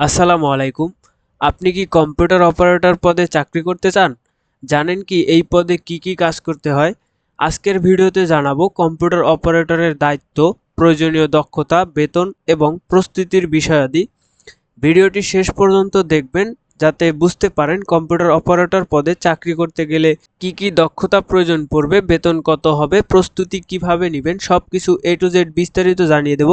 আসসালামু আলাইকুম। আপনি কি কম্পিউটার অপারেটর পদে চাকরি করতে চান? জানেন কি এই পদে কি কি কাজ করতে হয়? আজকের ভিডিওতে জানাব কম্পিউটার অপারেটরের দায়িত্ব, প্রয়োজনীয় দক্ষতা, বেতন এবং প্রস্তুতির বিষয়াদি। ভিডিওটি শেষ পর্যন্ত দেখবেন যাতে বুঝতে পারেন কম্পিউটার অপারেটর পদে চাকরি করতে গেলে কি কি দক্ষতা প্রয়োজন পড়বে, বেতন কত হবে, প্রস্তুতি কীভাবে নেবেন সব কিছু এ টু জেড বিস্তারিত জানিয়ে দেব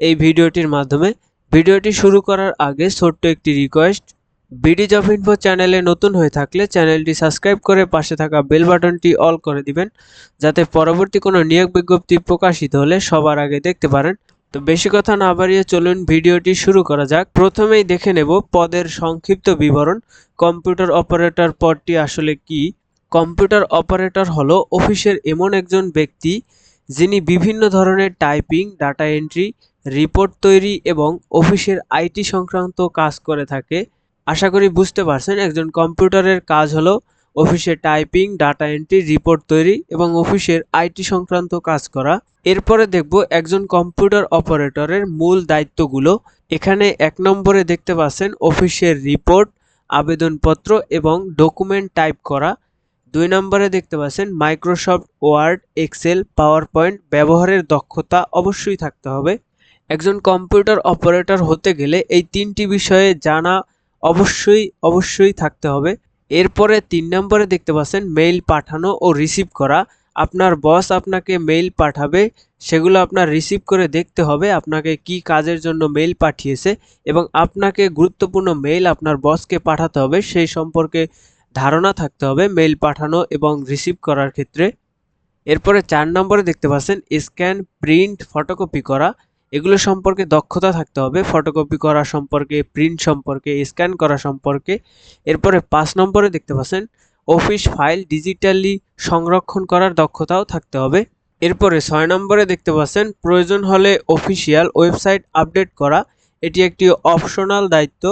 এই ভিডিওটির মাধ্যমে। ভিডিওটি শুরু করার আগে ছোট্ট একটি রিকোয়েস্ট বিডি জব ইনফো চ্যানেলে নতুন হয়ে থাকলে চ্যানেলটি সাবস্ক্রাইব করে পাশে থাকা বেল বাটনটি অল করে দিবেন, যাতে পরবর্তী কোনো নিয়োগ বিজ্ঞপ্তি প্রকাশিত হলে সবার আগে দেখতে পারেন। তো বেশি কথা না বাড়িয়ে চলুন ভিডিওটি শুরু করা যাক। প্রথমেই দেখে নেব পদের সংক্ষিপ্ত বিবরণ কম্পিউটার অপারেটর পদটি আসলে কি? কম্পিউটার অপারেটর হলো অফিসের এমন একজন ব্যক্তি যিনি বিভিন্ন ধরনের টাইপিং, ডাটা এন্ট্রি, রিপোর্ট তৈরি এবং অফিসের আইটি সংক্রান্ত কাজ করে থাকে। আশা করি বুঝতে পারছেন, একজন কম্পিউটারের কাজ হলো অফিসে টাইপিং, ডাটা এন্ট্রি, রিপোর্ট তৈরি এবং অফিসের আইটি সংক্রান্ত কাজ করা। এরপরে দেখব একজন কম্পিউটার অপারেটরের মূল দায়িত্বগুলো। এখানে এক নম্বরে দেখতে পাচ্ছেন, অফিসের রিপোর্ট, আবেদনপত্র এবং ডকুমেন্ট টাইপ করা। দুই নম্বরে দেখতে পাচ্ছেন Microsoft Word Excel PowerPoint ব্যবহারের দক্ষতা অবশ্যই থাকতে হবে। একজন কম্পিউটার অপারেটর হতে গেলে এই তিনটি বিষয়ে জানা অবশ্যই অবশ্যই থাকতে হবে। এরপরে তিন নম্বরে দেখতে পাচ্ছেন, মেইল পাঠানো ও রিসিভ করা। আপনার বস আপনাকে মেইল পাঠাবে, সেগুলো আপনার রিসিভ করে দেখতে হবে, আপনাকে কি কাজের জন্য মেইল পাঠিয়েছে এবং আপনাকে গুরুত্বপূর্ণ মেইল আপনার বসকে পাঠাতে হবে, সেই সম্পর্কে ধারণা থাকতে হবে মেইল পাঠানো এবং রিসিভ করার ক্ষেত্রে। এরপরে চার নম্বরে দেখতে পাচ্ছেন স্ক্যান প্রিন্ট ফটোকপি করা। এগুলো সম্পর্কে দক্ষতা থাকতে হবে ফটোকপি করা সম্পর্কে প্রিন্ট সম্পর্কে স্ক্যান করা সম্পর্কে। এরপরে পাঁচ নম্বরে দেখতে পাচ্ছেন অফিস ফাইল ডিজিটালি সংরক্ষণ করার দক্ষতাও থাকতে হবে। এরপরে ছয় নম্বরে দেখতে পাচ্ছেন, প্রয়োজন হলে অফিসিয়াল ওয়েবসাইট আপডেট করা। এটি একটি অপশনাল দায়িত্ব।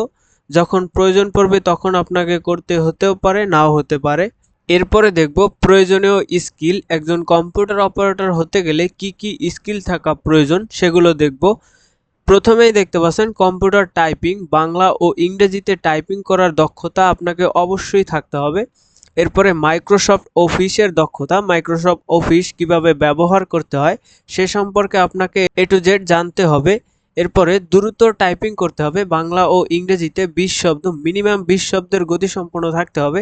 যখন প্রয়োজন পড়বে তখন আপনাকে করতে হতেও পারে, নাও হতে পারে। এরপরে দেখব প্রয়োজনীয় স্কিল, একজন কম্পিউটার অপারেটর হতে গেলে কি কি স্কিল থাকা প্রয়োজন সেগুলো দেখব। প্রথমেই দেখতে পাচ্ছেন কম্পিউটার টাইপিং, বাংলা ও ইংরেজিতে টাইপিং করার দক্ষতা আপনাকে অবশ্যই থাকতে হবে। এরপরে মাইক্রোসফট অফিসের দক্ষতা, মাইক্রোসফট অফিস কীভাবে ব্যবহার করতে হয় সে সম্পর্কে আপনাকে এ টু জেড জানতে হবে। এরপরে দ্রুত টাইপিং করতে হবে, বাংলা ও ইংরেজিতে বিশ শব্দ মিনিমাম বিশ শব্দের গতিসম্পন্ন থাকতে হবে।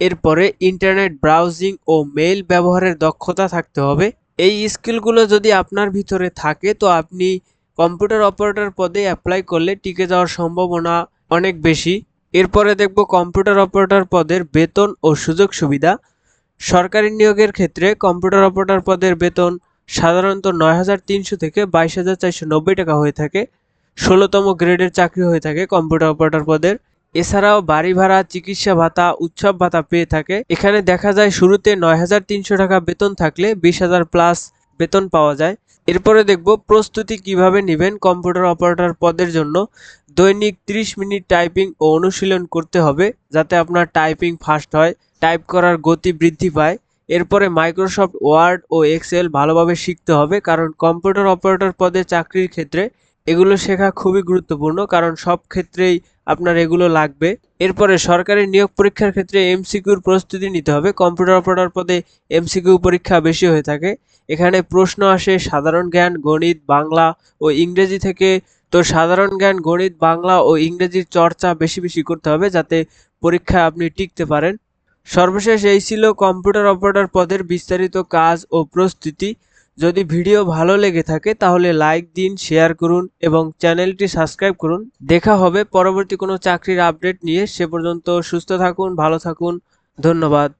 এরপরে ইন্টারনেট ব্রাউজিং ও মেইল ব্যবহারের দক্ষতা থাকতে হবে। এই স্কিলগুলো যদি আপনার ভিতরে থাকে, তো আপনি কম্পিউটার অপারেটর পদে অ্যাপ্লাই করলে টিকে যাওয়ার সম্ভাবনা অনেক বেশি। এরপরে দেখব কম্পিউটার অপারেটর পদের বেতন ও সুযোগ সুবিধা। সরকারি নিয়োগের ক্ষেত্রে কম্পিউটার অপারেটর পদের বেতন সাধারণত নয় হাজার তিনশো থেকে বাইশ হাজার চারশো নব্বই টাকা হয়ে থাকে। ষোলোতম গ্রেডের চাকরি হয়ে থাকে কম্পিউটার অপারেটর পদের এছাড়াও বাড়ি ভাড়া, চিকিৎসা ভাতা, উৎসব ভাতা পেয়ে থাকে। এখানে দেখা যায় শুরুতে নয় হাজার তিনশো টাকা বেতন থাকলে বিশ হাজার প্লাস বেতন পাওয়া যায়। এরপরে দেখব প্রস্তুতি কীভাবে নেবেন কম্পিউটার অপারেটর পদের জন্য। দৈনিক 30 মিনিট টাইপিং ও অনুশীলন করতে হবে যাতে আপনার টাইপিং ফাস্ট হয়। টাইপ করার গতি বৃদ্ধি পায়। এরপরে মাইক্রোসফট ওয়ার্ড ও এক্সেল ভালোভাবে শিখতে হবে, কারণ কম্পিউটার অপারেটর পদে চাকরির ক্ষেত্রে এগুলো শেখা খুবই গুরুত্বপূর্ণ, কারণ সব ক্ষেত্রেই আপনার এগুলো লাগবে। এরপরে সরকারি নিয়োগ পরীক্ষার ক্ষেত্রে এমসিকিউর প্রস্তুতি নিতে হবে কম্পিউটার অপারেটর পদে এমসিকিউ পরীক্ষা বেশি হয়ে থাকে। এখানে প্রশ্ন আসে, সাধারণ জ্ঞান, গণিত, বাংলা ও ইংরেজি থেকে। তো সাধারণ জ্ঞান, গণিত, বাংলা ও ইংরেজির চর্চা বেশি বেশি করতে হবে, যাতে পরীক্ষায় আপনি টিকতে পারেন। সর্বশেষ এই ছিল কম্পিউটার অপারেটর পদের বিস্তারিত কাজ ও প্রস্তুতি। যদি ভিডিও ভালো লেগে থাকে, তাহলে লাইক দিন, শেয়ার করুন এবং চ্যানেলটি সাবস্ক্রাইব করুন। দেখা হবে পরবর্তী কোনো চাকরির আপডেট নিয়ে। সে পর্যন্ত সুস্থ থাকুন, ভালো থাকুন। ধন্যবাদ।